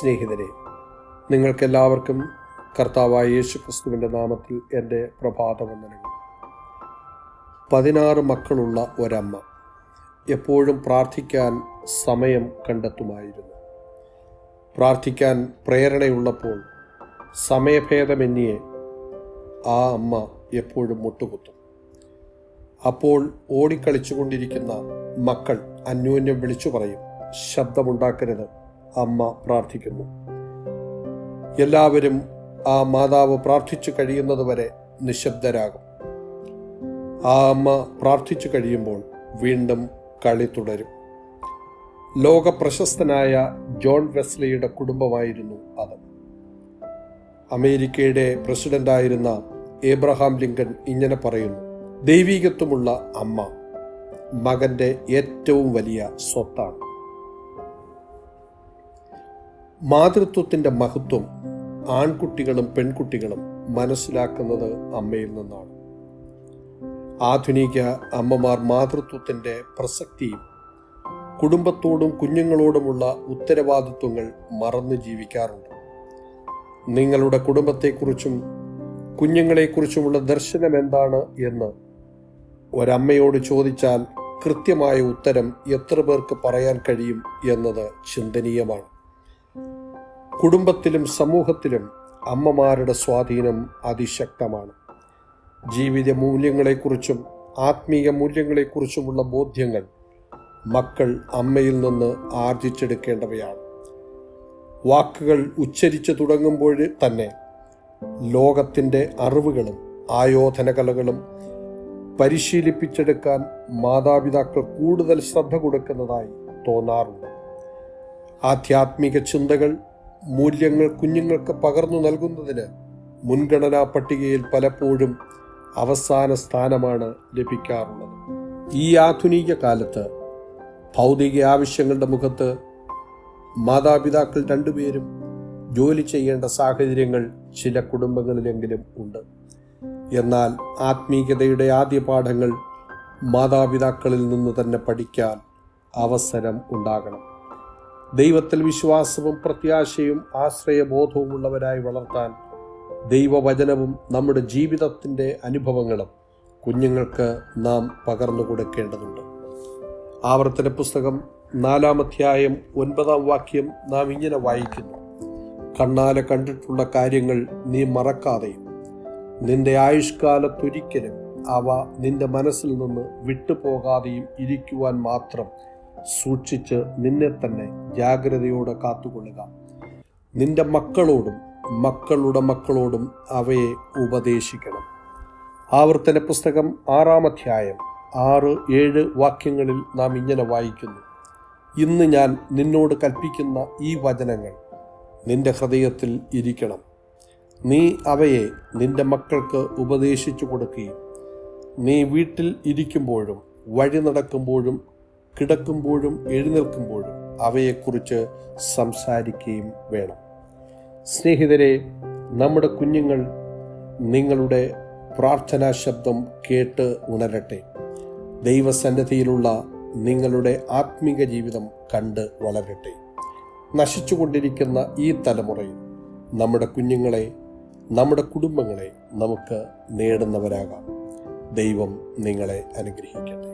സ്നേഹിതരെ നിങ്ങൾക്കെല്ലാവർക്കും കർത്താവായ യേശു ക്രിസ്തുവിന്റെ നാമത്തിൽ എന്റെ പ്രഭാതവന്ദനങ്ങൾ. പതിനാറ് മക്കളുള്ള ഒരമ്മ എപ്പോഴും പ്രാർത്ഥിക്കാൻ സമയം കണ്ടെത്തുമായിരുന്നു. പ്രാർത്ഥിക്കാൻ പ്രേരണയുള്ളപ്പോൾ സമയഭേദമെന്നിയെ ആ അമ്മ എപ്പോഴും മുട്ടുകുത്തും. അപ്പോൾ ഓടിക്കളിച്ചുകൊണ്ടിരിക്കുന്ന മക്കൾ അന്യോന്യം വിളിച്ചു പറയും ശബ്ദമുണ്ടാക്കരുത്. അമ്മ പ്രാർത്ഥിക്കുന്നു. എല്ലാവരും ആ മാതാവ് പ്രാർത്ഥിച്ചു കഴിയുന്നതുവരെ നിശബ്ദരാകും. ആ അമ്മ പ്രാർത്ഥിച്ചു കഴിയുമ്പോൾ വീണ്ടും കളി തുടരും. ലോക പ്രശസ്തനായ ജോൺ വെസ്ലിയുടെ കുടുംബമായിരുന്നു അത്. അമേരിക്കയുടെ പ്രസിഡന്റായിരുന്ന ഏബ്രഹാം ലിങ്കൺ ഇങ്ങനെ പറയുന്നു ദൈവീകത്വമുള്ള അമ്മ മകന്റെ ഏറ്റവും വലിയ സ്വത്താണ്. മാതൃത്വത്തിന്റെ മഹത്വം ആൺകുട്ടികളും പെൺകുട്ടികളും മനസ്സിലാക്കുന്നത് അമ്മയിൽ നിന്നാണ്. ആധുനിക അമ്മമാർ മാതൃത്വത്തിന്റെ പ്രസക്തിയും കുടുംബത്തോടും കുഞ്ഞുങ്ങളോടുമുള്ള ഉത്തരവാദിത്വങ്ങൾ മറന്നു ജീവിക്കാറുണ്ട്. നിങ്ങളുടെ കുടുംബത്തെക്കുറിച്ചും കുഞ്ഞുങ്ങളെക്കുറിച്ചുമുള്ള ദർശനം എന്താണ് എന്ന് ഒരമ്മയോട് ചോദിച്ചാൽ കൃത്യമായ ഉത്തരം എത്ര പേർക്ക് പറയാൻ കഴിയും എന്നത് ചിന്തനീയമാണ്. കുടുംബത്തിലും സമൂഹത്തിലും അമ്മമാരുടെ സ്വാധീനം അതിശക്തമാണ്. ജീവിത മൂല്യങ്ങളെക്കുറിച്ചും ആത്മീയ മൂല്യങ്ങളെക്കുറിച്ചുമുള്ള ബോധ്യങ്ങൾ മക്കൾ അമ്മയിൽ നിന്ന് ആർജിച്ചെടുക്കേണ്ടവയാണ്. വാക്കുകൾ ഉച്ചരിച്ചു തുടങ്ങുമ്പോൾ തന്നെ ലോകത്തിന്റെ അറിവുകളും ആയോധനകലകളും പരിശീലിപ്പിച്ചെടുക്കാൻ മാതാപിതാക്കൾ കൂടുതൽ ശ്രദ്ധ കൊടുക്കുന്നതായി തോന്നാറുണ്ട്. ആധ്യാത്മിക ചിന്തകൾ മൂല്യങ്ങൾ കുഞ്ഞുങ്ങൾക്ക് പകർന്നു നൽകുന്നതിന് മുൻഗണനാ പട്ടികയിൽ പലപ്പോഴും അവസാന സ്ഥാനമാണ് ലഭിക്കാറുള്ളത്. ഈ ആധുനിക കാലത്ത് ഭൗതിക ആവശ്യങ്ങളുടെ മുഖത്ത് മാതാപിതാക്കൾ രണ്ടുപേരും ജോലി ചെയ്യേണ്ട സാഹചര്യങ്ങൾ ചില കുടുംബങ്ങളിലെങ്കിലും ഉണ്ട്. എന്നാൽ ആത്മീയതയുടെ ആദ്യ പാഠങ്ങൾ മാതാപിതാക്കളിൽ നിന്ന് തന്നെ പഠിക്കാൻ അവസരം ഉണ്ടാകണം. ദൈവത്തിൽ വിശ്വാസവും പ്രത്യാശയും ആശ്രയബോധവും ഉള്ളവരായി വളർത്താൻ ദൈവവചനവും നമ്മുടെ ജീവിതത്തിന്റെ അനുഭവങ്ങളും കുഞ്ഞുങ്ങൾക്ക് നാം പകർന്നു കൊടുക്കേണ്ടതുണ്ട്. ആവർത്തന പുസ്തകം നാലാമധ്യായം ഒൻപതാം വാക്യം നാം ഇങ്ങനെ വായിക്കുന്നു. കണ്ണാലെ കണ്ടിട്ടുള്ള കാര്യങ്ങൾ നീ മറക്കാതെയും നിന്റെ ആയുഷ്കാലത്തൊരിക്കലും അവ നിന്റെ മനസ്സിൽ നിന്ന് വിട്ടുപോകാതെയും ഇരിക്കുവാൻ മാത്രം സൂക്ഷിച്ച് നിന്നെ തന്നെ ജാഗ്രതയോടെ കാത്തുകൊള്ളുക. നിന്റെ മക്കളോടും മക്കളുടെ മക്കളോടും അവയെ ഉപദേശിക്കണം. ആവർത്തന പുസ്തകം ആറാം അധ്യായം ആറ് ഏഴ് വാക്യങ്ങളിൽ നാം ഇങ്ങനെ വായിക്കുന്നു. ഇന്ന് ഞാൻ നിന്നോട് കൽപ്പിക്കുന്ന ഈ വചനങ്ങൾ നിന്റെ ഹൃദയത്തിൽ ഇരിക്കണം. നീ അവയെ നിന്റെ മക്കൾക്ക് ഉപദേശിച്ചു കൊടുക്കുകയും നീ വീട്ടിൽ ഇരിക്കുമ്പോഴും വഴി നടക്കുമ്പോഴും കിടക്കുമ്പോഴും എഴുന്നേൽക്കുമ്പോഴും അവയെക്കുറിച്ച് സംസാരിക്കുകയും വേണം. സ്നേഹിതരെ നമ്മുടെ കുഞ്ഞുങ്ങൾ നിങ്ങളുടെ പ്രാർത്ഥനാ ശബ്ദം കേട്ട് ഉണരട്ടെ. ദൈവസന്നദ്ധിയിലുള്ള നിങ്ങളുടെ ആത്മീക ജീവിതം കണ്ട് വളരട്ടെ. നശിച്ചുകൊണ്ടിരിക്കുന്ന ഈ തലമുറയിൽ നമ്മുടെ കുഞ്ഞുങ്ങളെ നമ്മുടെ കുടുംബങ്ങളെ നമുക്ക് നേടുന്നവരാകാം. ദൈവം നിങ്ങളെ അനുഗ്രഹിക്കട്ടെ.